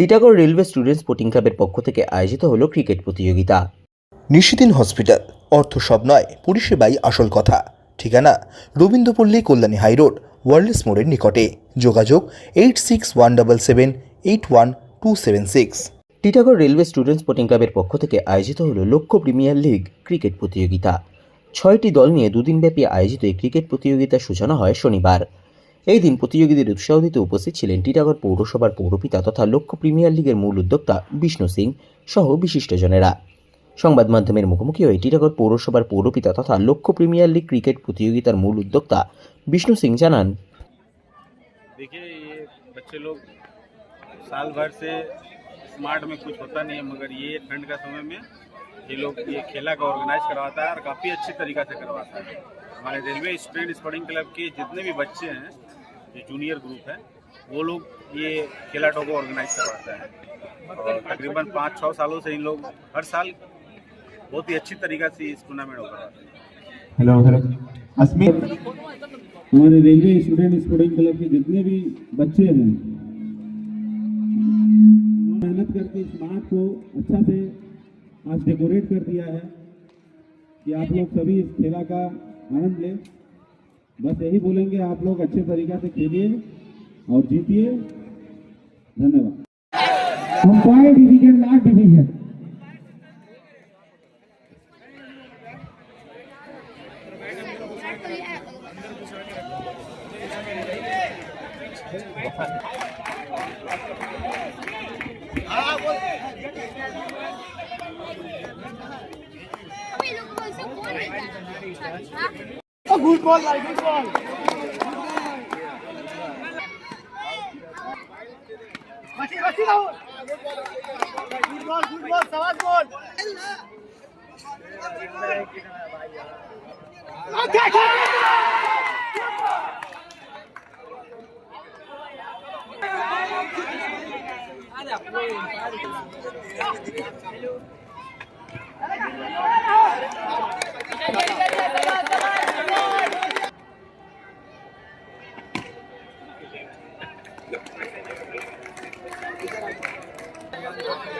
Titagarh railway students sporting ক্লাবের পক্ষ থেকে আয়োজিত হলো ক্রিকেট প্রতিযোগিতা। নিশিদিন হসপিটাল অর্থ সব নয় পরিষেবাই আসল কথা। ঠিকানা রবীন্দ্রপল্লী কল্যাণী হাইরোড ওয়ার্ল্ডস মোড়ের নিকটে। যোগাযোগ eight six one double seven eight one two seven six. Titagarh railway students sporting ক্লাবের পক্ষ থেকে আয়োজিত হলো লক্ষ্য প্রিমিয়ার লিগ ক্রিকেট প্রতিযোগিতা। ছয়টি দল নিয়ে দুদিনব্যাপী আয়োজিত এই ক্রিকেট প্রতিযোগিতার সূচনা হয় শনিবার। এই দিন প্রতিযোগীদের উৎসাহ দিতে উপস্থিত ছিলেন টিটাগড় পৌরসভার পৌরপিতা তথা লক্ষ্য প্রিমিয়ার লিগের মূল উদ্যোক্তা বিষ্ণু সিং সহ বিশিষ্টজনেরা সংবাদ মাধ্যমের মুখোমুখি হয়ে টিটাগড় পৌরসভার পৌরপিতা তথা লক্ষ্য প্রিমিয়ার লিগ ক্রিকেট প্রতিযোগিতার মূল উদ্যোক্তা বিষ্ণু সিং জানান देखिए ये बच्चे लोग साल भर से स्मार्ट में कुछ होता नहीं है मगर ये ठंड का समय में ये लोग ये खेला का ऑर्गेनाइज करवाता है और काफ़ी अच्छी तरीका से करवाता है हमारे रेलवे स्टूडेंट स्पोर्टिंग क्लब के जितने भी बच्चे हैं जो जूनियर ग्रुप है, वो लोग ये खेलाटों को ऑर्गेनाइज करवाता है। और तकरीबन पाँच छः सालों से इन लोग हर साल बहुत ही अच्छी तरीका से इस टूर्नामेंट हैं। हेलो हेलो अस्मित, हमारे रेलवे स्टूडेंट स्पोर्टिंग क्लब के जितने भी बच्चे हैं, मेहनत करके इस मार्च को अच्छा से आज डेकोरेट कर दिया है कि आप लोग सभी इस खेला का आनंद लें। बस यही बोलेंगे आप लोग अच्छे तरीका से खेलिए और जीतिए। धन्यवाद। कंपाइंड डिवीज़न लास्ट डिवीज़न अभी लोगों कौन नहीं good ball, like good ball. Bati, bati now. Good ball, good ball, Savas ball. Okay, come on. Hello. Thank you.